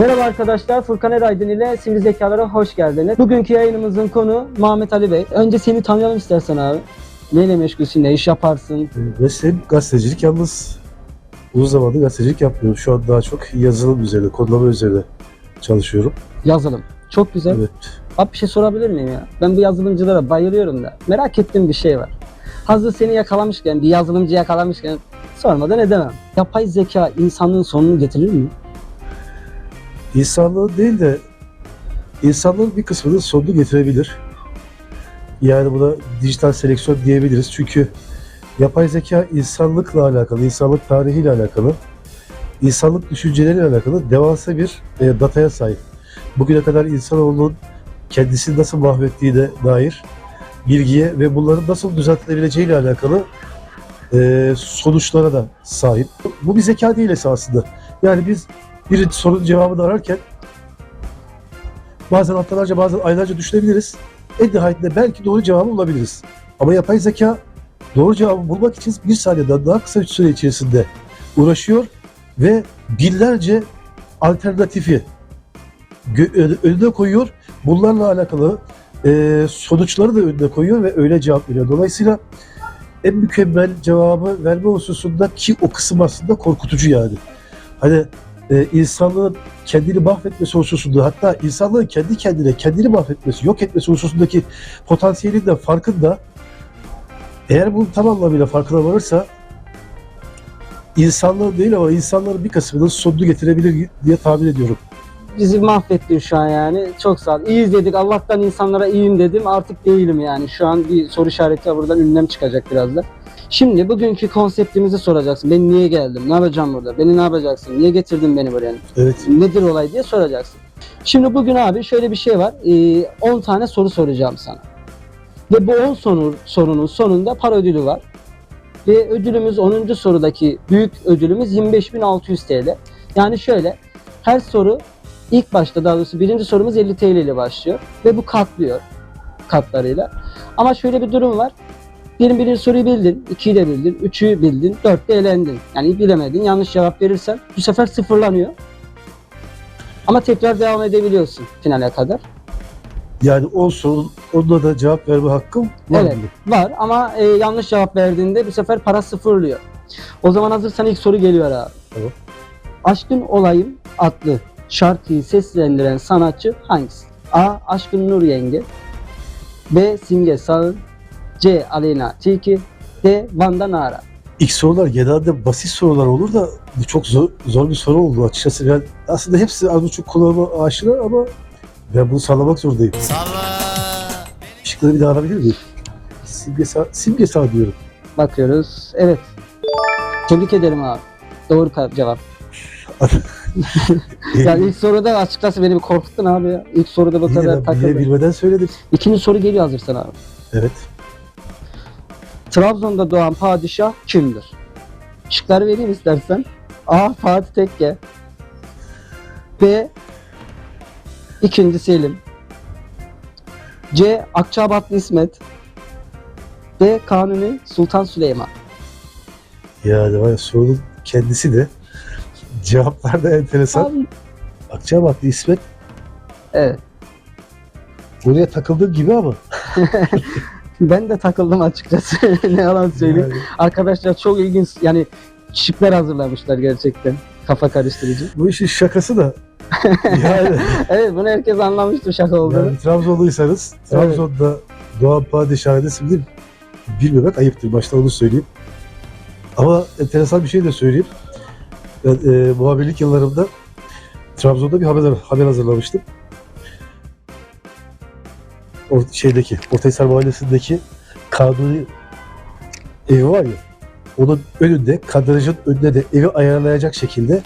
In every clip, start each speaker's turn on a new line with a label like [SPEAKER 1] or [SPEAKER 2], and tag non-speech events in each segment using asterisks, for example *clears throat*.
[SPEAKER 1] Merhaba arkadaşlar, Furkan Eraydın ile Sivri Zekalara hoş geldiniz. Bugünkü yayınımızın konu Muhammed Ali Bey. Önce seni tanıyalım istersen abi. Neyle meşgulsün, ne iş yaparsın?
[SPEAKER 2] Mesleğim gazetecilik yalnız uzun zamandır gazetecilik yapmıyorum. Şu an daha çok yazılım üzerine, kodlama üzerine çalışıyorum.
[SPEAKER 1] Yazılım. Çok güzel.
[SPEAKER 2] Evet.
[SPEAKER 1] Abi bir şey sorabilir miyim ya? Ben bu yazılımcılara bayılıyorum da. Merak ettiğim bir şey var. Hazır seni yakalamışken, bir yazılımcı yakalamışken sormadan edemem. Yapay zeka insanlığın sonunu getirir mi?
[SPEAKER 2] İnsanlığın değil de insanlığın bir kısmının sonunu getirebilir. Yani buna dijital seleksiyon diyebiliriz. Çünkü yapay zeka insanlıkla alakalı, insanlık tarihiyle alakalı, insanlık düşünceleriyle alakalı devasa bir e, dataya sahip. Bugüne kadar insanoğlunun kendisini nasıl mahvettiğine dair bilgiye ve bunların nasıl düzeltilebileceğiyle alakalı e, sonuçlara da sahip. Bu bir zeka değil esasında. Yani biz bir sorunun cevabını ararken bazen haftalarca bazen aylarca düşünebiliriz. En nihayetinde belki doğru cevabı bulabiliriz. Ama yapay zeka doğru cevabı bulmak için bir saniyeden daha kısa bir süre içerisinde uğraşıyor ve binlerce alternatifi gö- önüne koyuyor. Bunlarla alakalı e, sonuçları da önüne koyuyor ve öyle cevap veriyor. Dolayısıyla en mükemmel cevabı verme hususunda ki o kısım aslında korkutucu yani. Hani e, insanlığın kendini mahvetmesi hususunda hatta insanlığın kendi kendine kendini mahvetmesi, yok etmesi hususundaki potansiyelin de farkında eğer bu tam anlamıyla farkına varırsa insanlığın değil ama insanların bir kısmının sonunu getirebilir diye tahmin ediyorum.
[SPEAKER 1] Bizi mahvettin şu an yani. Çok sağ ol. İyiyiz dedik. Allah'tan insanlara iyiyim dedim. Artık değilim yani. Şu an bir soru işareti var. Buradan ünlem çıkacak birazdan. Şimdi bugünkü konseptimizi soracaksın. Ben niye geldim? Ne yapacağım burada? Beni ne yapacaksın? Niye getirdin beni buraya?
[SPEAKER 2] Evet.
[SPEAKER 1] Nedir olay diye soracaksın. Şimdi bugün abi şöyle bir şey var. Ee, 10 tane soru soracağım sana. Ve bu 10 soru, sorunun sonunda para ödülü var. Ve ödülümüz 10. sorudaki büyük ödülümüz 25.600 TL. Yani şöyle her soru ilk başta daha doğrusu birinci sorumuz 50 TL ile başlıyor. Ve bu katlıyor katlarıyla. Ama şöyle bir durum var. Birin birinci soruyu bildin, ikiyi de bildin, üçü bildin, dörtte elendin. Yani bilemedin, yanlış cevap verirsen bu sefer sıfırlanıyor. Ama tekrar devam edebiliyorsun finale kadar.
[SPEAKER 2] Yani o sorun onunla da cevap verme hakkım var
[SPEAKER 1] Evet.
[SPEAKER 2] mı?
[SPEAKER 1] Var ama e, yanlış cevap verdiğinde bu sefer para sıfırlıyor. O zaman hazırsan ilk soru geliyor abi.
[SPEAKER 2] Tamam.
[SPEAKER 1] Aşkın Olayım adlı şarkıyı seslendiren sanatçı hangisi? A. Aşkın Nur Yenge B. Simge Sağın C. Aleyna Tilki D. Vanda Nara
[SPEAKER 2] İlk sorular genelde basit sorular olur da bu çok zor, zor bir soru oldu açıkçası. Ben aslında hepsi az buçuk kulağıma aşina ama ben bunu sallamak zorundayım. Işıkları bir daha alabilir miyim? Simge sağ, simge sağ diyorum.
[SPEAKER 1] Bakıyoruz. Evet. Tebrik ederim abi. Doğru ka- cevap. *laughs* Yani ilk soruda açıkçası beni bir korkuttun abi ya. İlk soruda bu
[SPEAKER 2] Yine
[SPEAKER 1] kadar
[SPEAKER 2] bile
[SPEAKER 1] takıldım.
[SPEAKER 2] bilmeden söyledim.
[SPEAKER 1] İkinci soru geliyor hazırsan abi.
[SPEAKER 2] Evet.
[SPEAKER 1] Trabzon'da doğan padişah kimdir? Şıkları vereyim istersen. A. Fatih Tekke B. İkinci Selim C. Akçabatlı İsmet D. Kanuni Sultan Süleyman
[SPEAKER 2] Yani var ya sorunun kendisi de cevaplar da enteresan.
[SPEAKER 1] Abi,
[SPEAKER 2] Akçabatlı İsmet
[SPEAKER 1] Evet.
[SPEAKER 2] buraya takıldığım gibi ama. *laughs*
[SPEAKER 1] Ben de takıldım açıkçası. *laughs* ne yalan söyleyeyim.
[SPEAKER 2] Yani
[SPEAKER 1] Arkadaşlar çok ilginç yani şıklar hazırlamışlar gerçekten. Kafa karıştırıcı.
[SPEAKER 2] bu işin şakası da *laughs* yani,
[SPEAKER 1] Evet bunu herkes anlamıştır şaka olduğunu.
[SPEAKER 2] yani Trabzonluysanız
[SPEAKER 1] Evet.
[SPEAKER 2] Trabzon'da Doğan Padişah'ın ismini bilmemek ayıptır. Başta onu söyleyeyim. Ama enteresan bir şey de söyleyeyim. Ben e, muhabirlik yıllarımda Trabzon'da bir haber, haber hazırlamıştım. O şeydeki, Ortahisar Mahallesi'ndeki kanuni evi var ya, onun önünde, kadrajın önünde de evi ayarlayacak şekilde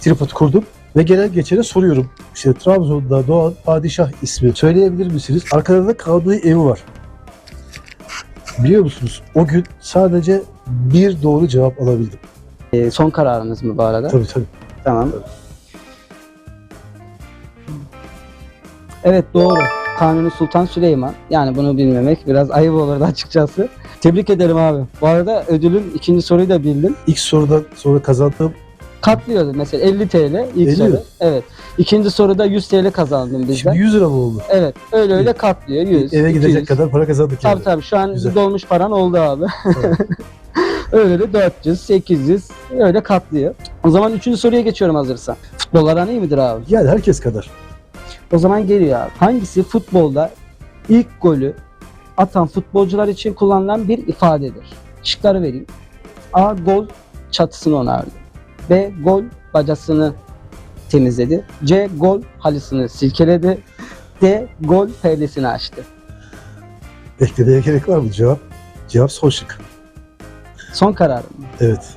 [SPEAKER 2] tripod kurdum ve gelen geçene soruyorum. İşte Trabzon'da doğan padişah ismi söyleyebilir misiniz? Arkada da kanuni evi var. Biliyor musunuz? O gün sadece bir doğru cevap alabildim.
[SPEAKER 1] Ee, son kararınız mı bu arada?
[SPEAKER 2] Tabii tabii.
[SPEAKER 1] Tamam. Evet doğru. Kanuni Sultan Süleyman. Yani bunu bilmemek biraz ayıp olurdu açıkçası. Tebrik ederim abi. Bu arada ödülün ikinci soruyu da bildin.
[SPEAKER 2] İlk sorudan sonra kazandığım
[SPEAKER 1] Katlıyor mesela 50 TL ilk
[SPEAKER 2] 50
[SPEAKER 1] soru.
[SPEAKER 2] mi?
[SPEAKER 1] Evet. İkinci soruda 100 TL kazandım bizden.
[SPEAKER 2] Şimdi 100 lira mı oldu?
[SPEAKER 1] Evet. Öyle öyle katlıyor 100.
[SPEAKER 2] Eve gidecek
[SPEAKER 1] 200.
[SPEAKER 2] kadar para kazandık yani.
[SPEAKER 1] Tabii tabii şu an
[SPEAKER 2] Güzel.
[SPEAKER 1] dolmuş paran oldu abi.
[SPEAKER 2] Tamam. *laughs*
[SPEAKER 1] öyle de 400, 800 öyle katlıyor. O zaman üçüncü soruya geçiyorum hazırsan. Futbol aran iyi midir abi?
[SPEAKER 2] Yani herkes kadar.
[SPEAKER 1] O zaman geliyor abi. Hangisi futbolda ilk golü atan futbolcular için kullanılan bir ifadedir? Şıkları vereyim. A. Gol çatısını onardı. B. Gol bacasını temizledi. C. Gol halısını silkeledi. D. Gol perdesini açtı.
[SPEAKER 2] Beklemeye gerek var mı cevap? Cevap son şık.
[SPEAKER 1] Son kararım. mı?
[SPEAKER 2] Evet.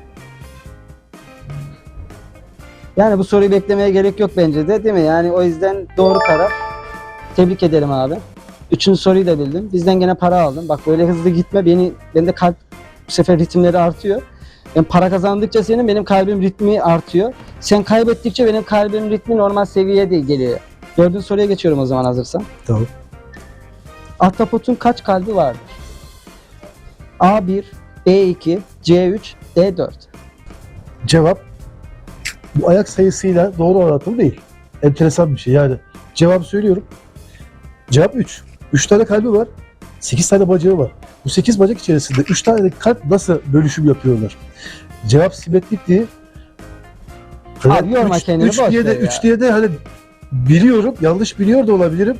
[SPEAKER 1] Yani bu soruyu beklemeye gerek yok bence de değil mi? Yani o yüzden doğru karar. Tebrik ederim abi. Üçüncü soruyu da bildim. Bizden gene para aldın. Bak böyle hızlı gitme. Beni bende kalp bu sefer ritimleri artıyor. Ben para kazandıkça senin benim kalbim ritmi artıyor. Sen kaybettikçe benim kalbim ritmi normal seviyeye de geliyor. Dördüncü soruya geçiyorum o zaman hazırsan.
[SPEAKER 2] Tamam.
[SPEAKER 1] Ahtapotun kaç kalbi vardır? A1, B2, C3, D4.
[SPEAKER 2] Cevap bu ayak sayısıyla doğru orantılı değil. Enteresan bir şey yani. Cevabı söylüyorum. Cevap 3. 3 tane kalbi var. 8 tane bacağı var. Bu 8 bacak içerisinde 3 tane kalp nasıl bölüşüm yapıyorlar? Cevap simetrik
[SPEAKER 1] yorma
[SPEAKER 2] üç-
[SPEAKER 1] kendini,
[SPEAKER 2] üç
[SPEAKER 1] boş
[SPEAKER 2] diye de,
[SPEAKER 1] ver ya.
[SPEAKER 2] 3 diye de hani biliyorum. Yanlış biliyor da olabilirim.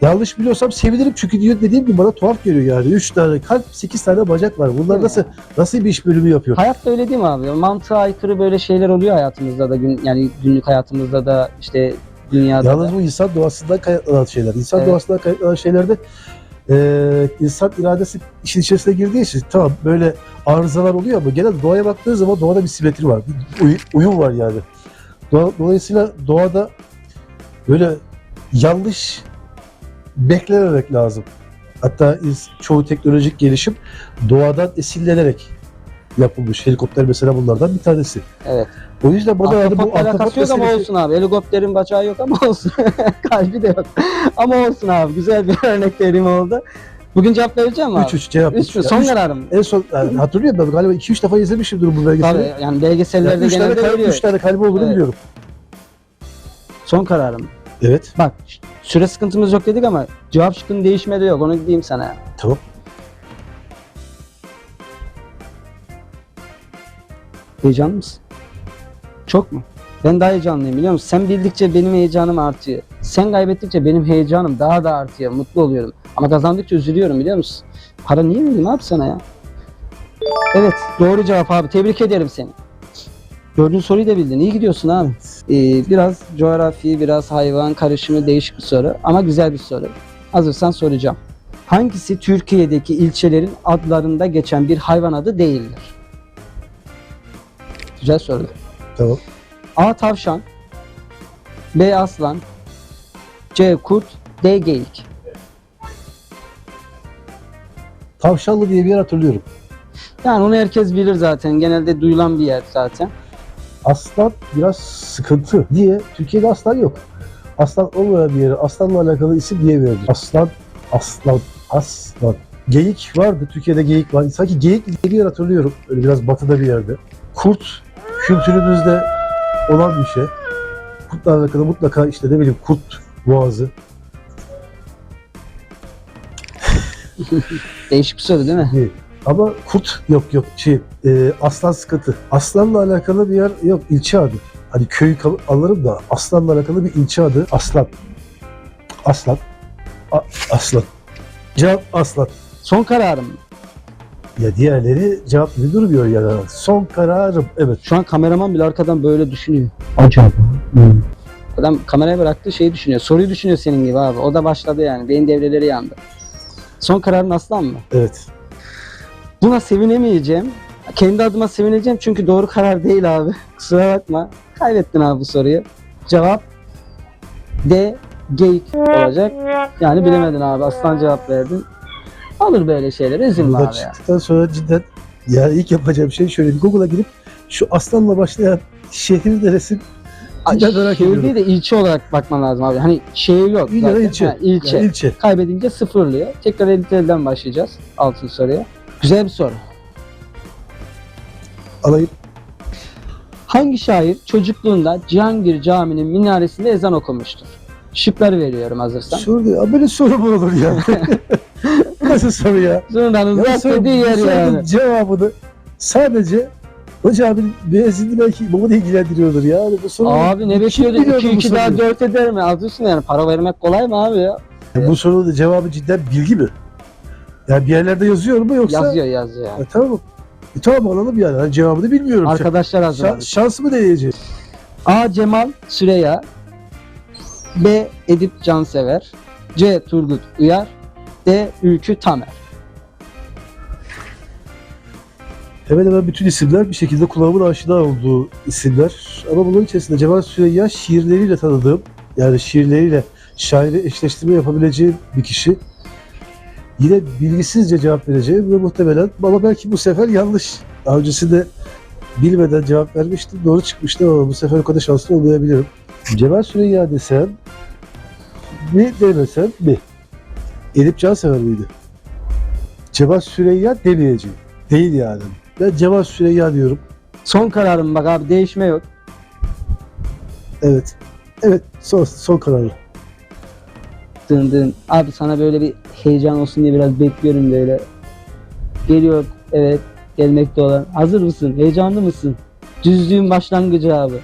[SPEAKER 2] Yanlış biliyorsam sevinirim çünkü diyor dediğim gibi bana tuhaf geliyor yani. 3 tane kalp, 8 tane bacak var. Bunlar nasıl nasıl bir iş bölümü yapıyor?
[SPEAKER 1] Hayatta öyle değil mi abi? Mantığa aykırı böyle şeyler oluyor hayatımızda da gün yani günlük hayatımızda da işte dünyada
[SPEAKER 2] Yalnız
[SPEAKER 1] da.
[SPEAKER 2] bu insan doğasından kaynaklanan şeyler. İnsan
[SPEAKER 1] Evet.
[SPEAKER 2] doğasından kaynaklanan şeylerde eee insan iradesi işin içerisine girdiği için tamam böyle arızalar oluyor ama genel doğaya baktığı zaman doğada bir simetri var. Bir uy- uyum var yani. Dolayısıyla doğada böyle yanlış beklememek lazım. Hatta çoğu teknolojik gelişim doğadan esinlenerek yapılmış. Helikopter mesela bunlardan bir tanesi.
[SPEAKER 1] Evet.
[SPEAKER 2] O yüzden bana yani bu
[SPEAKER 1] alakası yok ama olsun abi. Helikopterin bacağı yok ama olsun. *laughs* Kalbi de yok. ama olsun abi. Güzel bir *laughs* örnek vereyim oldu. Bugün cevap vereceğim mi abi?
[SPEAKER 2] 3 3 cevap.
[SPEAKER 1] Üç mü?
[SPEAKER 2] üç.
[SPEAKER 1] Son
[SPEAKER 2] Üç-
[SPEAKER 1] kararım.
[SPEAKER 2] En son yani hatırlıyorum ben galiba 2-3 defa izlemişimdir bu belgeseli.
[SPEAKER 1] Tabii yani belgesellerde
[SPEAKER 2] Yani 3 tane,
[SPEAKER 1] genelde
[SPEAKER 2] kalbi,
[SPEAKER 1] veriyor.
[SPEAKER 2] üç tane kalbi olduğunu
[SPEAKER 1] Evet.
[SPEAKER 2] biliyorum.
[SPEAKER 1] Son kararım.
[SPEAKER 2] Evet.
[SPEAKER 1] Bak süre sıkıntımız yok dedik ama cevap şıkkının değişme de yok. Onu diyeyim sana.
[SPEAKER 2] Tamam.
[SPEAKER 1] Heyecanlı mısın? Çok mu? Ben daha heyecanlıyım biliyor musun? Sen bildikçe benim heyecanım artıyor. Sen kaybettikçe benim heyecanım daha da artıyor. Mutlu oluyorum. Ama kazandıkça üzülüyorum biliyor musun? Para niye vereyim abi sana ya? Evet doğru cevap abi. Tebrik ederim seni. Dördüncü soruyu da bildin. İyi gidiyorsun abi. Ee, biraz coğrafi, biraz hayvan karışımı değişik bir soru. Ama güzel bir soru. Hazırsan soracağım. Hangisi Türkiye'deki ilçelerin adlarında geçen bir hayvan adı değildir? Güzel soru.
[SPEAKER 2] Tamam.
[SPEAKER 1] A. Tavşan B. Aslan C. Kurt D. Geyik
[SPEAKER 2] Tavşanlı diye bir yer hatırlıyorum.
[SPEAKER 1] Yani onu herkes bilir zaten. Genelde duyulan bir yer zaten.
[SPEAKER 2] Aslan biraz sıkıntı. Niye? Türkiye'de aslan yok. Aslan olmayan bir yere aslanla alakalı isim niye verilir? Aslan, aslan, aslan. Geyik vardı. Türkiye'de geyik var. Sanki geyik diye bir yer hatırlıyorum. Öyle biraz batıda bir yerde. Kurt kültürümüzde olan bir şey. Kurtla alakalı mutlaka işte ne bileyim kurt boğazı.
[SPEAKER 1] Değişik bir soru değil mi?
[SPEAKER 2] Değil. Ama kurt yok yok şey e, aslan sıkıntı. Aslanla alakalı bir yer yok ilçe adı. Hani köyü alırım da aslanla alakalı bir ilçe adı aslan. Aslan. A- aslan. Cevap aslan.
[SPEAKER 1] Son kararım.
[SPEAKER 2] Ya diğerleri cevap gibi durmuyor yani. Son kararım. Evet.
[SPEAKER 1] Şu an kameraman bile arkadan böyle düşünüyor. Acaba. Adam kameraya bıraktı şeyi düşünüyor. Soruyu düşünüyor senin gibi abi. O da başladı yani. Beyin devreleri yandı. Son kararın aslan mı?
[SPEAKER 2] Evet.
[SPEAKER 1] Buna sevinemeyeceğim. Kendi adıma sevineceğim çünkü doğru karar değil abi. *laughs* Kusura bakma. Kaybettin abi bu soruyu. Cevap D. Geyik olacak. Yani bilemedin abi. Aslan cevap verdin. Olur böyle şeyler. Üzülme
[SPEAKER 2] Buradan
[SPEAKER 1] abi ya.
[SPEAKER 2] çıktıktan sonra cidden ya ilk yapacağım şey şöyle bir Google'a girip şu aslanla başlayan şehir neresi
[SPEAKER 1] Ay,
[SPEAKER 2] cidden merak
[SPEAKER 1] şehir
[SPEAKER 2] ediyorum.
[SPEAKER 1] değil de ilçe olarak bakman lazım abi. Hani şehir yok.
[SPEAKER 2] İl ya da
[SPEAKER 1] zaten.
[SPEAKER 2] ilçe.
[SPEAKER 1] Ha, ilçe.
[SPEAKER 2] Yani ilçe.
[SPEAKER 1] Kaybedince sıfırlıyor. Tekrar elden başlayacağız. Altın soruya. Güzel bir soru.
[SPEAKER 2] Alayım.
[SPEAKER 1] Hangi şair çocukluğunda Cihangir Camii'nin minaresinde ezan okumuştur? Şıkları veriyorum hazırsan.
[SPEAKER 2] Soru böyle soru mu olur ya? *laughs* Nasıl soru ya?
[SPEAKER 1] Zurnanın
[SPEAKER 2] Ya soru-
[SPEAKER 1] dediği yer yani.
[SPEAKER 2] cevabını sadece Hoca abinin benzinli belki babamı da ilgilendiriyordur ya. Yani bu soru
[SPEAKER 1] Abi ne bekliyordun?
[SPEAKER 2] biliyordu
[SPEAKER 1] 2
[SPEAKER 2] bu
[SPEAKER 1] 2 daha
[SPEAKER 2] soruyu?
[SPEAKER 1] 4 eder mi? Alıyorsun yani para vermek kolay mı abi ya?
[SPEAKER 2] Ya bu sorunun cevabı cidden bilgi mi? Yani bir yerlerde yazıyor mu yoksa?
[SPEAKER 1] Yazıyor yazıyor.
[SPEAKER 2] E, tamam. E, tamam alalım yani. Hani cevabını bilmiyorum.
[SPEAKER 1] Arkadaşlar
[SPEAKER 2] Şa-
[SPEAKER 1] hazırlamış.
[SPEAKER 2] şansımı deneyeceğiz.
[SPEAKER 1] A. Cemal Süreya B. Edip Cansever C. Turgut Uyar D. Ülkü Tamer
[SPEAKER 2] Hemen hemen bütün isimler bir şekilde kulağımın aşina olduğu isimler. Ama bunların içerisinde Cemal Süreyya şiirleriyle tanıdığım, yani şiirleriyle şairi eşleştirme yapabileceğim bir kişi. Yine bilgisizce cevap vereceğim ve muhtemelen ama belki bu sefer yanlış. Daha öncesinde bilmeden cevap vermiştim, doğru çıkmıştı ama bu sefer o kadar şanslı olmayabilirim. Cemal Süreyya desem mi demesem mi? Edip Cansever miydi? Cemal Süreyya demeyeceğim. Değil yani. Ben Cemal Süreyya diyorum.
[SPEAKER 1] Son kararım bak abi değişme yok.
[SPEAKER 2] Evet. Evet. Son, son kararı.
[SPEAKER 1] Dın dın. Abi sana böyle bir heyecan olsun diye biraz bekliyorum böyle. Geliyor evet gelmekte olan. Hazır mısın? Heyecanlı mısın? Düzlüğün başlangıcı abi.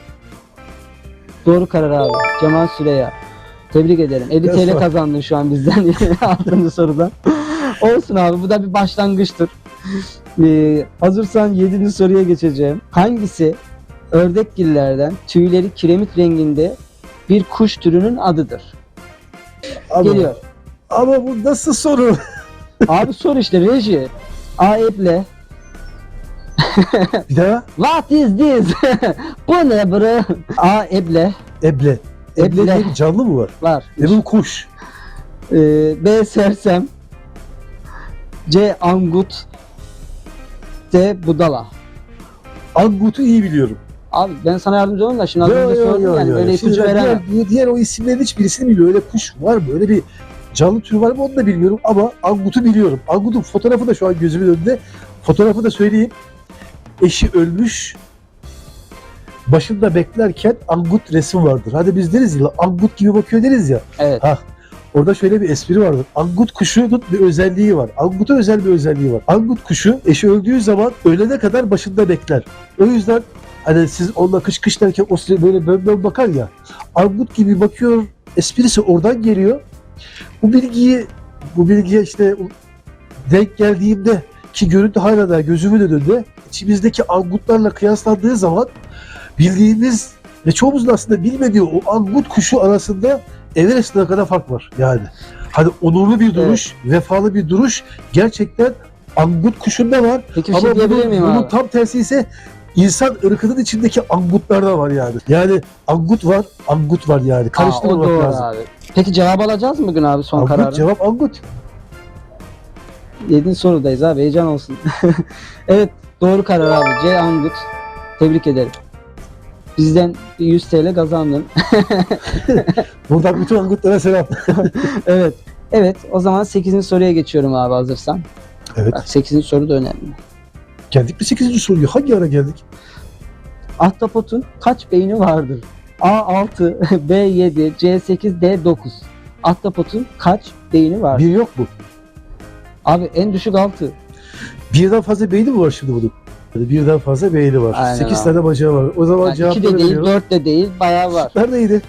[SPEAKER 1] Doğru karar abi. Cemal Süreya. Tebrik ederim. 50
[SPEAKER 2] Ya
[SPEAKER 1] TL kazandın şu an bizden. *laughs* Altıncı sorudan. Olsun abi bu da bir başlangıçtır. Ee, hazırsan 7. soruya geçeceğim. Hangisi ördekgillerden tüyleri kiremit renginde bir kuş türünün adıdır?
[SPEAKER 2] Ama,
[SPEAKER 1] Geliyor.
[SPEAKER 2] Ama bu nasıl soru? *laughs*
[SPEAKER 1] Abi sor işte reji. A eple.
[SPEAKER 2] Bir daha.
[SPEAKER 1] What is this? *laughs* Bu ne bro? A eble
[SPEAKER 2] Eble. Eble,
[SPEAKER 1] Eble.
[SPEAKER 2] diye bir canlı mı var?
[SPEAKER 1] var.
[SPEAKER 2] E bu kuş.
[SPEAKER 1] Ee, B sersem. C angut. D budala.
[SPEAKER 2] Angut'u iyi biliyorum.
[SPEAKER 1] Abi ben sana yardımcı olayım da şimdi az
[SPEAKER 2] Yo,
[SPEAKER 1] önce
[SPEAKER 2] yo,
[SPEAKER 1] sordum
[SPEAKER 2] yo,
[SPEAKER 1] yani
[SPEAKER 2] yo.
[SPEAKER 1] böyle
[SPEAKER 2] Şimdi
[SPEAKER 1] ipucu veremem.
[SPEAKER 2] diğer, diğer o isimlerin hiçbirisini bilmiyorum. Öyle kuş var mı? Öyle bir canlı türü var mı onu da bilmiyorum ama Angut'u biliyorum. Angut'un fotoğrafı da şu an gözümün önünde. Fotoğrafı da söyleyeyim. Eşi ölmüş. Başında beklerken Angut resim vardır. Hadi biz deriz ya Angut gibi bakıyor deriz ya.
[SPEAKER 1] Evet.
[SPEAKER 2] Ha, orada şöyle bir espri vardır. Angut kuşunun bir özelliği var. Angut'a özel bir özelliği var. Angut kuşu eşi öldüğü zaman ölene kadar başında bekler. O yüzden hani siz onunla kış kış derken o size böyle bön bön bakar ya. Angut gibi bakıyor. Esprisi oradan geliyor. Bu bilgiyi bu bilgiye işte denk geldiğimde ki görüntü hala da gözümün önünde içimizdeki angutlarla kıyaslandığı zaman bildiğimiz ve çoğumuzun aslında bilmediği o angut kuşu arasında Everest'e kadar fark var yani. Hani onurlu bir duruş, vefalı bir duruş gerçekten angut kuşunda var.
[SPEAKER 1] Peki şey
[SPEAKER 2] Ama
[SPEAKER 1] diyebilir
[SPEAKER 2] bunun, bunun
[SPEAKER 1] abi?
[SPEAKER 2] tam tersi ise insan ırkının içindeki angutlarda var yani. Yani angut var, angut var yani. Karıştırmamak
[SPEAKER 1] doğru
[SPEAKER 2] lazım.
[SPEAKER 1] abi. Peki cevap alacağız mı bugün abi son
[SPEAKER 2] Angut
[SPEAKER 1] kararı?
[SPEAKER 2] cevap angut.
[SPEAKER 1] 7. sorudayız abi heyecan olsun. *laughs* evet doğru karar abi. C Angut. Tebrik ederim. Bizden bir 100 TL kazandın. *laughs*
[SPEAKER 2] Buradan bütün angutlara selam. *laughs*
[SPEAKER 1] evet. Evet o zaman 8. soruya geçiyorum abi hazırsan.
[SPEAKER 2] Evet.
[SPEAKER 1] Bak 8. soru da önemli.
[SPEAKER 2] Geldik mi 8. soruya? Hangi ara geldik?
[SPEAKER 1] Ahtapotun kaç beyni vardır? A6, B7, C8, D9. Ahtapotun kaç beyni var?
[SPEAKER 2] Bir yok mu?
[SPEAKER 1] Abi en düşük 6.
[SPEAKER 2] Birden fazla beyni mi var şimdi bunun? Birden fazla beyni var.
[SPEAKER 1] Aynen
[SPEAKER 2] 8
[SPEAKER 1] abi.
[SPEAKER 2] tane bacağı var. O zaman
[SPEAKER 1] Yani
[SPEAKER 2] cevap
[SPEAKER 1] 2 de değil, 4 de değil, bayağı var.
[SPEAKER 2] Neredeydi?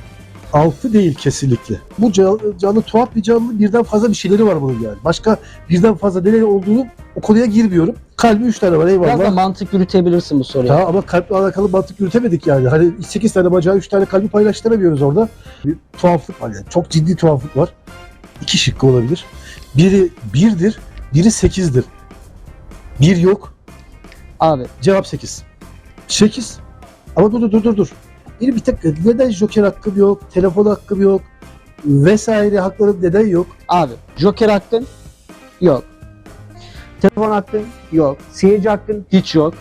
[SPEAKER 2] 6 değil kesinlikle. Bu canlı, tuhaf bir canlı birden fazla bir şeyleri var bunun yani. Başka birden fazla neler olduğunu o konuya girmiyorum. Kalbi 3 tane var
[SPEAKER 1] Biraz da
[SPEAKER 2] eyvallah.
[SPEAKER 1] mantık yürütebilirsin bu soruya.
[SPEAKER 2] Tamam ama kalple alakalı mantık yürütemedik yani. Hani 8 tane bacağı 3 tane kalbi paylaştıramıyoruz orada. Bir tuhaflık var yani. Çok ciddi tuhaflık var. İki şıkkı olabilir. Biri 1'dir, biri 8'dir. Bir yok,
[SPEAKER 1] Abi
[SPEAKER 2] Cevap 8. 8. Ama dur dur dur dur. Bir bir tek neden joker hakkım yok, telefon hakkım yok vesaire haklarım neden yok?
[SPEAKER 1] Abi Joker hakkın yok. Telefon hakkın yok. Seyirci hakkın hiç yok.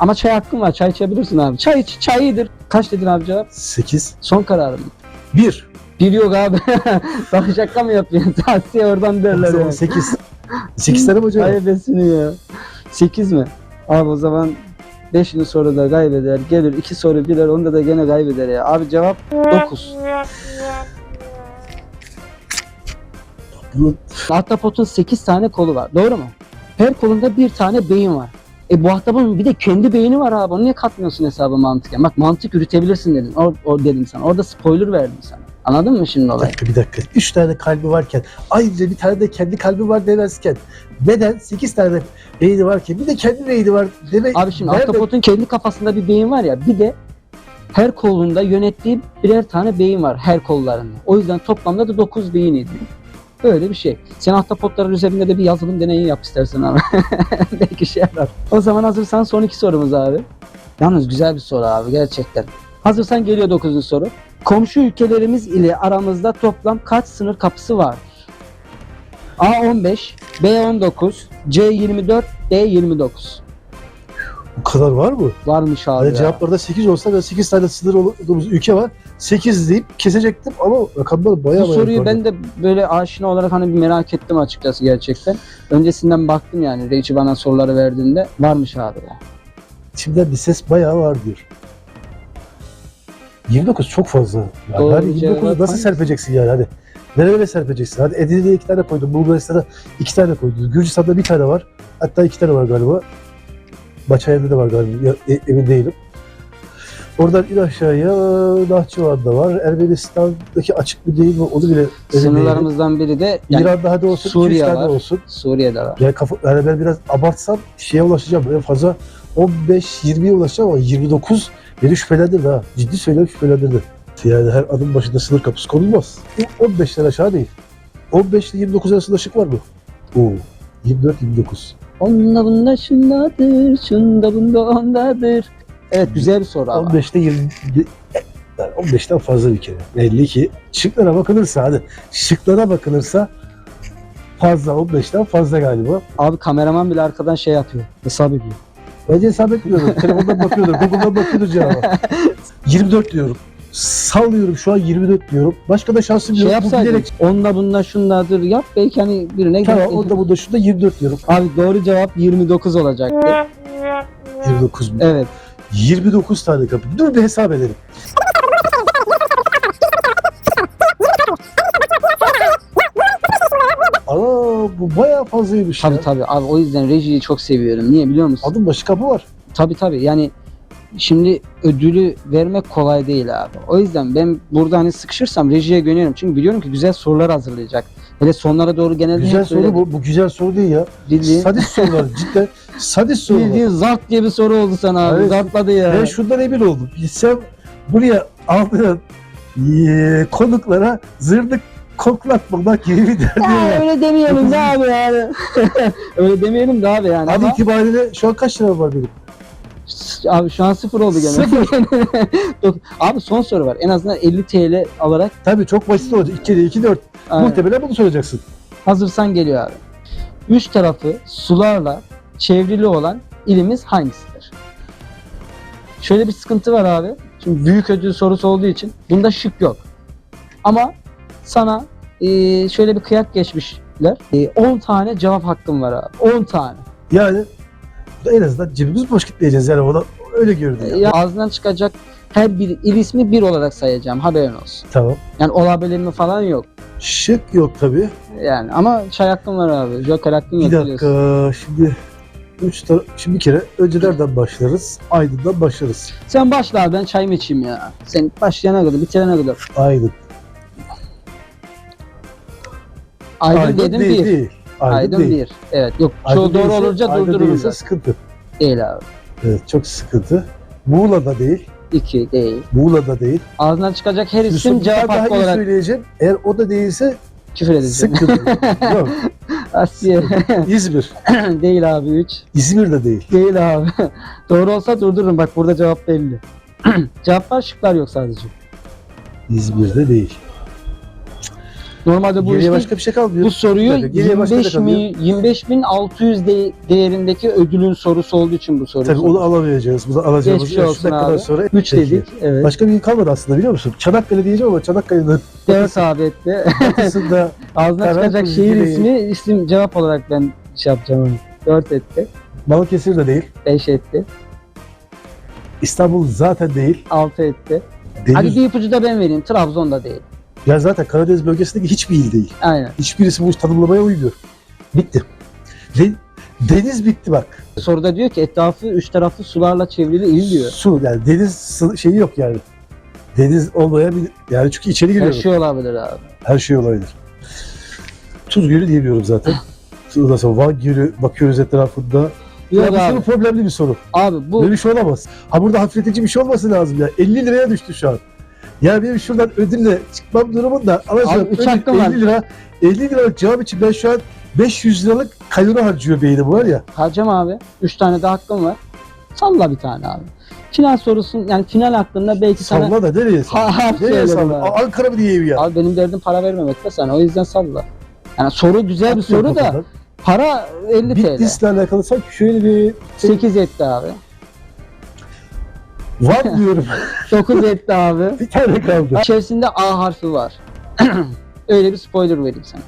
[SPEAKER 1] Ama çay hakkın var. Çay içebilirsin abi. Çay iç. Çay iyidir. Kaç dedin abi cevap?
[SPEAKER 2] 8.
[SPEAKER 1] Son kararım.
[SPEAKER 2] 1.
[SPEAKER 1] Bir yok abi. *laughs* Daha şaka mı yapıyorsun? *laughs* Tavsiye oradan derler yani.
[SPEAKER 2] 8. 8 tane mi hocam?
[SPEAKER 1] Hayır besini ya. 8 mi? Abi o zaman Beşinci soruda kaybeder. Gelir iki soru bilir onda da gene kaybeder ya. Abi cevap 9.
[SPEAKER 2] Bu
[SPEAKER 1] Ahtapotun 8 tane kolu var. Doğru mu? Her kolunda bir tane beyin var. E bu ahtapotun bir de kendi beyni var abi. Onu niye katmıyorsun hesabı mantıken? Bak mantık yürütebilirsin dedin. O, o dedim sana. Orada spoiler verdim sana. Anladın mı şimdi
[SPEAKER 2] bir
[SPEAKER 1] olayı?
[SPEAKER 2] dakika bir dakika. Üç tane kalbi varken ayrıca bir tane de kendi kalbi var demezken neden sekiz tane beyni varken bir de kendi beyni var demek
[SPEAKER 1] Abi şimdi
[SPEAKER 2] nerede-
[SPEAKER 1] ahtapotun kendi kafasında bir beyin var ya. Bir de her kolunda yönettiği birer tane beyin var her kollarında. O yüzden toplamda da 9 beyin ediyor. Böyle bir şey. Sen ahtapotların üzerinde de bir yazılım deneyi yap istersen abi. *laughs* Belki şey yarar. O zaman hazırsan son iki sorumuz abi. Yalnız güzel bir soru abi gerçekten. Hazırsan geliyor 9. soru. Komşu ülkelerimiz ile aramızda toplam kaç sınır kapısı var? A15, B19, C24, D29.
[SPEAKER 2] bu kadar var mı?
[SPEAKER 1] Varmış abi
[SPEAKER 2] Hani
[SPEAKER 1] ya.
[SPEAKER 2] cevaplarda 8 olsa ve 8 tane sınır olduğumuz ülke var. 8 deyip kesecektim ama rakamlar bayağı
[SPEAKER 1] Bu
[SPEAKER 2] bayağı
[SPEAKER 1] soruyu ben de böyle aşina olarak hani bir merak ettim açıkçası gerçekten. Öncesinden baktım yani Reichi bana soruları verdiğinde varmış abi ya.
[SPEAKER 2] İçimden bir ses bayağı var diyor. 29 çok fazla. Yani
[SPEAKER 1] Doğru
[SPEAKER 2] hani 29'u
[SPEAKER 1] cevap
[SPEAKER 2] nasıl serpeceksin yani hani? Nerelere serpeceksin? Hadi Edirne'ye iki tane koydun, Bulgaristan'a iki tane koydun. Gürcistan'da bir tane var. Hatta iki tane var galiba. Başayer'de de var galiba. Ya, e- emin değilim. Oradan in aşağıya Nahçıvan'da var. Ermenistan'daki açık bir değil mi? Onu bile.
[SPEAKER 1] Sınırlarımızdan biri de yani
[SPEAKER 2] İran'da hadi olsun,
[SPEAKER 1] Suriye
[SPEAKER 2] tane
[SPEAKER 1] var.
[SPEAKER 2] olsun.
[SPEAKER 1] Suriye'de var.
[SPEAKER 2] Yani, kafa, yani ben biraz abartsam şeye ulaşacağım. En fazla 15-20'ye ulaşacağım ama 29 beni şüphelendirdi ha. Ciddi söylüyorum şüphelendirdi. Yani her adım başında sınır kapısı konulmaz. Bu 15'ten aşağı değil. 15 ile 29 arasında şık var mı? Oo. 24-29.
[SPEAKER 1] Onda bunda şundadır, şunda bunda ondadır. Evet güzel bir soru ama.
[SPEAKER 2] 15'te 20... Yani 15'ten fazla bir kere. Belli ki şıklara bakılırsa hadi şıklara bakılırsa fazla 15'ten fazla galiba.
[SPEAKER 1] Abi kameraman bile arkadan şey yapıyor. Hesap ediyor.
[SPEAKER 2] Bence hesap etmiyorum. Telefondan bakıyordur. Google'dan bakıyordur cevaba. *laughs* 24 diyorum. Sallıyorum şu an 24 diyorum. Başka da şansım
[SPEAKER 1] Şey
[SPEAKER 2] yok. Bu
[SPEAKER 1] yapsaydın.
[SPEAKER 2] bilerek.
[SPEAKER 1] Onda bunda şundadır yap belki hani birine
[SPEAKER 2] Tamam
[SPEAKER 1] gel-
[SPEAKER 2] onda bunda şunda 24 diyorum.
[SPEAKER 1] Abi doğru cevap 29 olacaktı. *laughs*
[SPEAKER 2] 29 mu?
[SPEAKER 1] Evet.
[SPEAKER 2] 29 tane kapı. Dur bir hesap edelim. Aa bu bayağı fazlaymış
[SPEAKER 1] Tabii
[SPEAKER 2] ya.
[SPEAKER 1] tabii abi o yüzden rejiyi çok seviyorum. Niye biliyor musun?
[SPEAKER 2] Adım başı kapı var.
[SPEAKER 1] Tabii tabii yani şimdi ödülü vermek kolay değil abi. O yüzden ben burada hani sıkışırsam rejiye güveniyorum. Çünkü biliyorum ki güzel sorular hazırlayacak. Hele sonlara doğru genelde
[SPEAKER 2] Güzel
[SPEAKER 1] hep böyle
[SPEAKER 2] soru bu. Bu güzel soru değil ya.
[SPEAKER 1] Bildiğin,
[SPEAKER 2] Sadist sorular *laughs* cidden. Sadist sorular.
[SPEAKER 1] bildiğin zart diye bir soru oldu sana abi.
[SPEAKER 2] Evet.
[SPEAKER 1] Zartladı ya.
[SPEAKER 2] Ben şundan emin oldum. Gitsem buraya aldığın eee, konuklara zırnık koklatmamak gibi bir derdi
[SPEAKER 1] Ya
[SPEAKER 2] var. *laughs*
[SPEAKER 1] öyle demeyelim de abi yani. öyle demeyelim de abi yani.
[SPEAKER 2] An
[SPEAKER 1] Ama,
[SPEAKER 2] itibariyle şu an kaç lira var benim?
[SPEAKER 1] abi şu an sıfır oldu gene. Yok, *laughs* abi son soru var. En azından 50 TL alarak
[SPEAKER 2] Tabii çok basit olacak. 2 2 4.
[SPEAKER 1] Aynen.
[SPEAKER 2] Muhtemelen bunu soracaksın.
[SPEAKER 1] Hazırsan geliyor abi. Üç tarafı sularla çevrili olan ilimiz hangisidir? Şöyle bir sıkıntı var abi. Şimdi büyük ödül sorusu olduğu için bunda şık yok. Ama sana eee, şöyle bir kıyak geçmişler. 10 tane cevap hakkım var abi. 10 tane.
[SPEAKER 2] Yani en azından cebimiz boş gitmeyeceğiz yani ona öyle görünüyor.
[SPEAKER 1] Eee, ya ağzından çıkacak her bir il ismi bir olarak sayacağım. Haberin olsun.
[SPEAKER 2] Tamam.
[SPEAKER 1] Yani olabilir mi falan yok.
[SPEAKER 2] Şık yok tabii.
[SPEAKER 1] Yani ama çay hakkım var abi. Joker hakkım yok
[SPEAKER 2] Bir
[SPEAKER 1] biliyorsun.
[SPEAKER 2] dakika şimdi üç tar- şimdi bir kere önce nereden başlarız? Aydın'dan başlarız.
[SPEAKER 1] Sen başla abi ben çayımı içeyim ya. Sen başlayana kadar bitirene kadar.
[SPEAKER 2] Aydın.
[SPEAKER 1] Aydın, dedim
[SPEAKER 2] değil,
[SPEAKER 1] bir.
[SPEAKER 2] değil. Aydın,
[SPEAKER 1] Aydın,
[SPEAKER 2] değil.
[SPEAKER 1] bir. Evet yok
[SPEAKER 2] Aydın
[SPEAKER 1] çoğu doğru olunca
[SPEAKER 2] Aydın
[SPEAKER 1] da.
[SPEAKER 2] sıkıntı.
[SPEAKER 1] Değil abi.
[SPEAKER 2] Evet çok sıkıntı. Muğla'da değil.
[SPEAKER 1] İki değil.
[SPEAKER 2] Muğla'da değil.
[SPEAKER 1] Ağzından çıkacak her
[SPEAKER 2] Yusuf,
[SPEAKER 1] isim cevap hakkı
[SPEAKER 2] daha iyi
[SPEAKER 1] olarak
[SPEAKER 2] söyleyeceğim. Eğer o da değilse
[SPEAKER 1] küfür edeceğim.
[SPEAKER 2] sıkıntı. *laughs* Yok.
[SPEAKER 1] Asiye.
[SPEAKER 2] İzmir. *laughs*
[SPEAKER 1] değil abi 3.
[SPEAKER 2] İzmir de değil.
[SPEAKER 1] Değil abi. *laughs* doğru olsa durdururum. Bak burada cevap belli. *clears throat* cevap var şıklar yok sadece.
[SPEAKER 2] İzmir'de değil.
[SPEAKER 1] Normalde bu
[SPEAKER 2] Geriye
[SPEAKER 1] işte
[SPEAKER 2] başka bir şey kalmıyor.
[SPEAKER 1] bu soruyu
[SPEAKER 2] dakika, geriye başka
[SPEAKER 1] 25
[SPEAKER 2] ne
[SPEAKER 1] mi 25.600 de, değerindeki ödülün sorusu olduğu için bu soruyu
[SPEAKER 2] Tabii onu alamayacağız. Bunu alacağımız
[SPEAKER 1] Geçmiş olsun
[SPEAKER 2] dakikadan
[SPEAKER 1] abi.
[SPEAKER 2] sonra.
[SPEAKER 1] 3
[SPEAKER 2] Peki.
[SPEAKER 1] dedik. Evet.
[SPEAKER 2] Başka bir il kalmadı aslında biliyor musun? Çanakkale diyeceğim ama Çanakkale'nin
[SPEAKER 1] Dört adetle.
[SPEAKER 2] batısında
[SPEAKER 1] Ağzına
[SPEAKER 2] Karar
[SPEAKER 1] çıkacak
[SPEAKER 2] kılıcı
[SPEAKER 1] şehir
[SPEAKER 2] değil.
[SPEAKER 1] ismi isim cevap olarak ben şey yapacağım onu. 4 etti,
[SPEAKER 2] Balıkesir de değil.
[SPEAKER 1] 5 etti.
[SPEAKER 2] İstanbul zaten değil.
[SPEAKER 1] Altı etti.
[SPEAKER 2] Deniz,
[SPEAKER 1] Hadi bir ipucu da ben vereyim. Trabzon'da değil.
[SPEAKER 2] Ya zaten Karadeniz bölgesindeki hiçbir il değil.
[SPEAKER 1] Aynen.
[SPEAKER 2] Hiçbirisi bu tanımlamaya uymuyor. Bitti. De- deniz bitti bak.
[SPEAKER 1] Soruda diyor ki etrafı üç taraflı sularla çevrili il diyor.
[SPEAKER 2] Su yani deniz şeyi yok yani. Deniz olmayan bir yani çünkü içeri
[SPEAKER 1] Her
[SPEAKER 2] giriyor.
[SPEAKER 1] şey olabilir abi.
[SPEAKER 2] Her şey olabilir. Tuz Gölü diyebiliyorum zaten. *laughs* Ondan sonra Van Gölü bakıyoruz etrafında.
[SPEAKER 1] Yok
[SPEAKER 2] ya bu
[SPEAKER 1] abi.
[SPEAKER 2] soru problemli bir soru.
[SPEAKER 1] Abi bu
[SPEAKER 2] Böyle bir şey olamaz. Ha burada hafifletici bir şey olması lazım ya. 50 liraya düştü şu an. Ya benim şuradan ödülle çıkmam durumunda ödül
[SPEAKER 1] hakkım
[SPEAKER 2] 50
[SPEAKER 1] var.
[SPEAKER 2] lira. 50 liralık cevap için ben şu an 500 liralık kalori harcıyor beynim var ya.
[SPEAKER 1] harcam abi. Üç tane de hakkım var. Salla bir tane abi. Final sorusun yani final hakkında belki sana...
[SPEAKER 2] Salla da nereye salla?
[SPEAKER 1] Ha, harf
[SPEAKER 2] nereye salla?
[SPEAKER 1] abi.
[SPEAKER 2] Ankara mı diyeyim ya?
[SPEAKER 1] Abi benim derdim para vermemek de sana. O yüzden salla. Yani soru güzel bir soru da para 50 TL.
[SPEAKER 2] Bitlis'le alakalı sanki şöyle bir
[SPEAKER 1] 8 etti abi.
[SPEAKER 2] Var diyorum. *laughs*
[SPEAKER 1] 9 etti abi.
[SPEAKER 2] bir tane kaldı.
[SPEAKER 1] İçerisinde A harfi var. *clears throat* Öyle bir spoiler vereyim sana.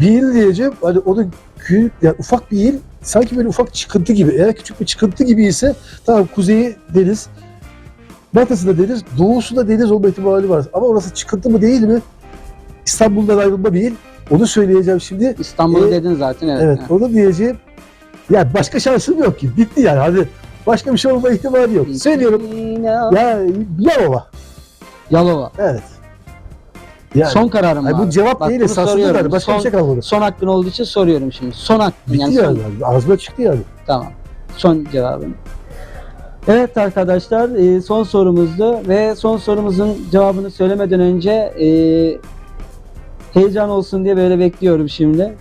[SPEAKER 2] Bir il diyeceğim. Hani o da küçük, yani ufak bir il. Sanki böyle ufak çıkıntı gibi. Eğer küçük bir çıkıntı gibi ise tamam kuzeyi deniz. Batısı da deniz. Doğusu da deniz olma ihtimali var. Ama orası çıkıntı mı değil mi? İstanbul'dan ayrılma bir il. Onu söyleyeceğim şimdi.
[SPEAKER 1] İstanbul'u
[SPEAKER 2] Ee,
[SPEAKER 1] dedin zaten evet.
[SPEAKER 2] Evet
[SPEAKER 1] Ha.
[SPEAKER 2] onu diyeceğim. Ya başka şansım yok ki. Bitti yani. Hadi başka bir şey olma ihtimali yok. Söylüyorum. Ya Yalova.
[SPEAKER 1] Yalova.
[SPEAKER 2] Evet. Yani,
[SPEAKER 1] Son kararım
[SPEAKER 2] Ay,
[SPEAKER 1] abi.
[SPEAKER 2] bu cevap
[SPEAKER 1] Bak
[SPEAKER 2] değil esasında başka
[SPEAKER 1] son,
[SPEAKER 2] bir şey kalmadı.
[SPEAKER 1] son hakkın olduğu için soruyorum şimdi. Son hakkın
[SPEAKER 2] Bitti
[SPEAKER 1] yani.
[SPEAKER 2] yani.
[SPEAKER 1] son-
[SPEAKER 2] Ağzıma çıktı yani.
[SPEAKER 1] Tamam. Son cevabım. Evet arkadaşlar e, son sorumuzdu ve son sorumuzun cevabını söylemeden önce e, heyecan olsun diye böyle bekliyorum şimdi.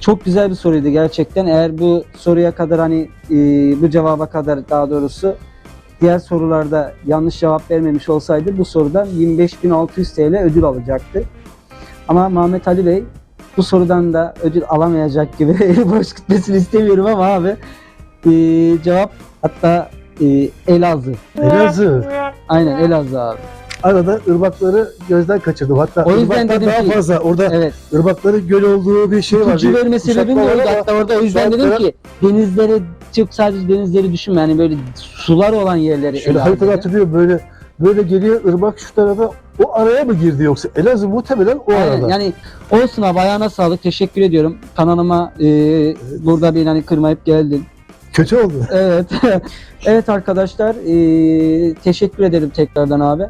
[SPEAKER 1] Çok güzel bir soruydu gerçekten. Eğer bu soruya kadar hani e, bu cevaba kadar daha doğrusu diğer sorularda yanlış cevap vermemiş olsaydı bu sorudan 25.600 TL ödül alacaktı. Ama Mehmet Ali Bey bu sorudan da ödül alamayacak gibi *laughs* eli boş gitmesini istemiyorum ama abi e, cevap hatta e, Elazığ.
[SPEAKER 2] Elazığ.
[SPEAKER 1] Aynen Elazığ abi.
[SPEAKER 2] Arada ırmakları gözden kaçırdım. Hatta
[SPEAKER 1] O yüzden dedim
[SPEAKER 2] daha
[SPEAKER 1] ki-
[SPEAKER 2] fazla. Orada
[SPEAKER 1] Evet.
[SPEAKER 2] ırmakların göl olduğu bir şey var. Bir
[SPEAKER 1] verme sebebim de
[SPEAKER 2] ama
[SPEAKER 1] Hatta orada o yüzden dedim ki denizleri çok sadece denizleri düşünme. Yani böyle sular olan yerleri
[SPEAKER 2] Şöyle haritada
[SPEAKER 1] dedi.
[SPEAKER 2] hatırlıyorum böyle böyle geliyor ırmak şu tarafa o araya mı girdi yoksa Elazığ muhtemelen o
[SPEAKER 1] Aynen.
[SPEAKER 2] arada.
[SPEAKER 1] Yani olsun abi ayağına sağlık. Teşekkür ediyorum. Kanalıma e, burada beni hani kırmayıp geldin.
[SPEAKER 2] Kötü oldu.
[SPEAKER 1] Evet. *laughs* evet arkadaşlar e, teşekkür ederim tekrardan abi.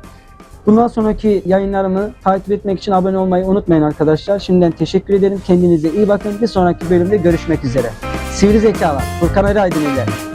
[SPEAKER 1] Bundan sonraki yayınlarımı takip etmek için abone olmayı unutmayın arkadaşlar. Şimdiden teşekkür ederim. Kendinize iyi bakın. Bir sonraki bölümde görüşmek üzere. Sivri zekalar. Furkan Aydın ile.